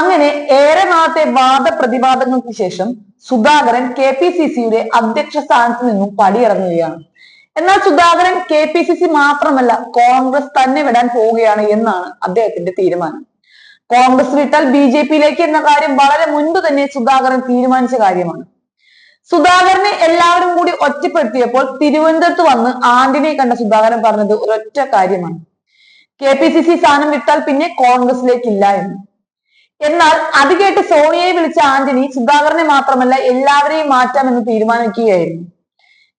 അങ്ങനെ ഏറെ നാളത്തെ വാദപ്രതിവാദങ്ങൾക്ക് ശേഷം സുധാകരൻ കെ പി സി സിയുടെ അധ്യക്ഷ സ്ഥാനത്ത് നിന്നും പടിയിറങ്ങുകയാണ്. എന്നാൽ Sudhakaran K P C C മാത്രമല്ല കോൺഗ്രസ് തന്നെ വിടാൻ പോവുകയാണ് എന്നാണ് അദ്ദേഹത്തിന്റെ തീരുമാനം. കോൺഗ്രസ് വിട്ടാൽ ബി ജെ പിയിലേക്ക് എന്ന കാര്യം വളരെ മുൻപ് തന്നെ സുധാകരൻ തീരുമാനിച്ച കാര്യമാണ്. സുധാകരനെ എല്ലാവരും കൂടി ഒറ്റപ്പെടുത്തിയപ്പോൾ തിരുവനന്തപുരത്ത് വന്ന് ആന്റണിയെ കണ്ട സുധാകരൻ പറഞ്ഞത് ഒരൊറ്റ കാര്യമാണ്. കെ പി സി സി സ്ഥാനം വിട്ടാൽ പിന്നെ കോൺഗ്രസിലേക്കില്ല എന്ന്. എന്നാൽ അത് കേട്ട് സോണിയയെ വിളിച്ച ആന്റണി സുധാകരനെ മാത്രമല്ല എല്ലാവരെയും മാറ്റാമെന്ന് തീരുമാനിക്കുകയായിരുന്നു.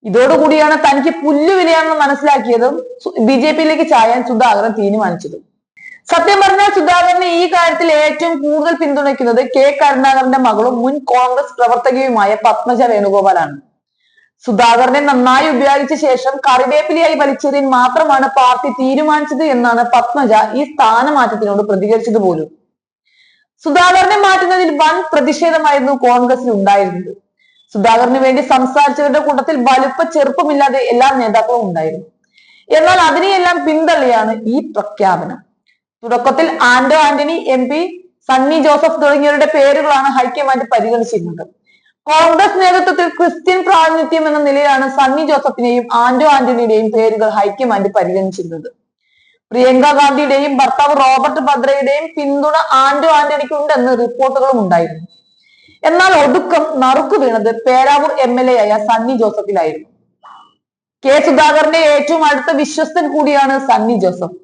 ഇതോടുകൂടിയാണ് തനിക്ക് പുല്ലുവിലയാണെന്ന് മനസ്സിലാക്കിയതും ബി ജെ പിയിലേക്ക് ചായാൻ സുധാകരൻ തീരുമാനിച്ചതും. സത്യം പറഞ്ഞാൽ സുധാകരനെ ഈ കാര്യത്തിൽ ഏറ്റവും കൂടുതൽ പിന്തുണയ്ക്കുന്നത് കെ കരുണാകരന്റെ മകളും മുൻ കോൺഗ്രസ് പ്രവർത്തകയുമായ പത്മജ വേണുഗോപാലാണ്. സുധാകരനെ നന്നായി ഉപയോഗിച്ച ശേഷം കറിവേപ്പിലയായി വലിച്ചെറിയാൻ മാത്രമാണ് പാർട്ടി തീരുമാനിച്ചത് എന്നാണ് പത്മജ ഈ സ്ഥാനമാറ്റത്തിനോട് പ്രതികരിച്ചത് പോലും സുധാകരനെ മാറ്റുന്നതിൽ വൻ പ്രതിഷേധമായിരുന്നു കോൺഗ്രസിൽ ഉണ്ടായിരുന്നത്. സുധാകരന് വേണ്ടി സംസാരിച്ചവരുടെ കൂട്ടത്തിൽ വലുപ്പ ചെറുപ്പമില്ലാതെ എല്ലാ നേതാക്കളും ഉണ്ടായിരുന്നു. എന്നാൽ അതിനെയെല്ലാം പിന്തള്ളിയാണ് ഈ പ്രഖ്യാപനം. തുടക്കത്തിൽ ആന്റോ ആന്റണി എം പി സണ്ണി ജോസഫ് തുടങ്ങിയവരുടെ പേരുകളാണ് ഹൈക്കമാൻഡ് പരിഗണിച്ചിരുന്നത്. കോൺഗ്രസ് നേതൃത്വത്തിൽ ക്രിസ്ത്യൻ പ്രാതിനിധ്യം എന്ന നിലയിലാണ് സണ്ണി ജോസഫിനെയും ആന്റോ ആന്റണിയുടെയും പേരുകൾ ഹൈക്കമാൻഡ് പരിഗണിച്ചിരുന്നത്. പ്രിയങ്ക ഗാന്ധിയുടെയും ഭർത്താവ് റോബർട്ട് ഭദ്രയുടെയും പിന്തുണ ആന്റോ ആന്റണിക്ക് ഉണ്ടെന്ന് റിപ്പോർട്ടുകളും ഉണ്ടായിരുന്നു. എന്നാൽ ഒടുക്കം നറുക്കു വീണത് പേരാവൂർ എം എൽ എ ആയ സണ്ണി ജോസഫിലായിരുന്നു. കെ സുധാകരന്റെ ഏറ്റവും അടുത്ത വിശ്വസ്തൻ കൂടിയാണ് സണ്ണി ജോസഫ്.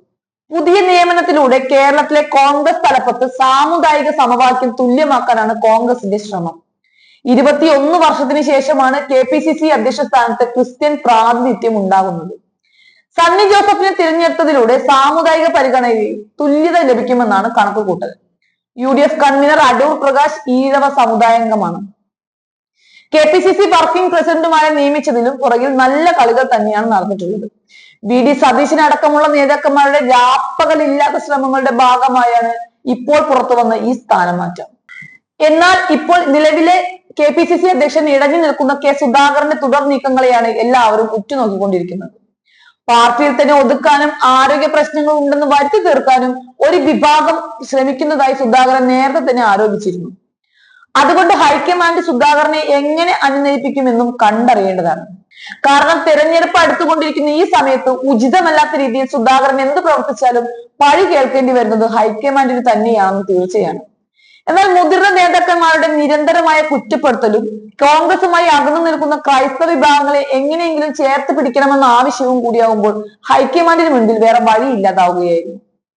പുതിയ നിയമനത്തിലൂടെ കേരളത്തിലെ കോൺഗ്രസ് തലപ്പത്ത് സാമുദായിക സമവാക്യം തുല്യമാക്കാനാണ് കോൺഗ്രസിന്റെ ശ്രമം. ഇരുപത്തിയൊന്ന് വർഷത്തിന് ശേഷമാണ് കെ പി സി സി അധ്യക്ഷ സ്ഥാനത്ത് ക്രിസ്ത്യൻ പ്രാതിനിധ്യം ഉണ്ടാകുന്നത്. സണ്ണി ജോസഫിനെ തിരഞ്ഞെടുത്തതിലൂടെ സാമുദായിക പരിഗണനയിൽ തുല്യത ലഭിക്കുമെന്നാണ് കണക്കുകൂട്ടൽ U D F convener Adoor Prakash Ezhava സമുദായാംഗമാണ് K P C C working പ്രസിഡന്റുമാരെ നിയമിച്ചതിലും പുറകിൽ നല്ല കളികൾ തന്നെയാണ് നടന്നിട്ടുള്ളത്. വി ഡി സതീശനടക്കമുള്ള നേതാക്കന്മാരുടെ രാപ്പകലില്ലാത്ത ശ്രമങ്ങളുടെ ഭാഗമായാണ് ഇപ്പോൾ പുറത്തു വന്ന ഈ സ്ഥാനമാറ്റം. എന്നാൽ ഇപ്പോൾ നിലവിലെ കെ പി സി സി അധ്യക്ഷൻ ഇടഞ്ഞു നിൽക്കുന്ന കെ സുധാകരന്റെ തുടർ നീക്കങ്ങളെയാണ് എല്ലാവരും ഉറ്റുനോക്കിക്കൊണ്ടിരിക്കുന്നത്. പാർട്ടിയിൽ തന്നെ ഒതുക്കാനും ആരോഗ്യ പ്രശ്നങ്ങൾ ഉണ്ടെന്ന് വരുത്തി തീർക്കാനും ഒരു വിഭാഗം ശ്രമിക്കുന്നതായി സുധാകരൻ നേരത്തെ തന്നെ ആരോപിച്ചിരുന്നു. അതുകൊണ്ട് ഹൈക്കമാൻഡ് സുധാകരനെ എങ്ങനെ അനുനയിപ്പിക്കുമെന്നും കണ്ടറിയേണ്ടതാണ്. കാരണം തെരഞ്ഞെടുപ്പ് അടുത്തുകൊണ്ടിരിക്കുന്ന ഈ സമയത്ത് ഉചിതമല്ലാത്ത രീതിയിൽ സുധാകരൻ എന്ത് പ്രവർത്തിച്ചാലും പഴി കേൾക്കേണ്ടി വരുന്നത് ഹൈക്കമാൻഡിന് തന്നെയാണെന്ന് തീർച്ചയാണ്. എന്നാൽ മുതിർന്ന നേതാക്കന്മാരുടെ നിരന്തരമായ കുറ്റപ്പെടുത്തലും കോൺഗ്രസുമായി അകന്നു നിൽക്കുന്ന ക്രൈസ്തവ വിഭാഗങ്ങളെ എങ്ങനെയെങ്കിലും ചേർത്ത് പിടിക്കണമെന്ന ആവശ്യവും കൂടിയാകുമ്പോൾ ഹൈക്കമാൻഡിന് മുൻപിൽ വേറെ വഴിയില്ലാതാവുകയായിരുന്നു.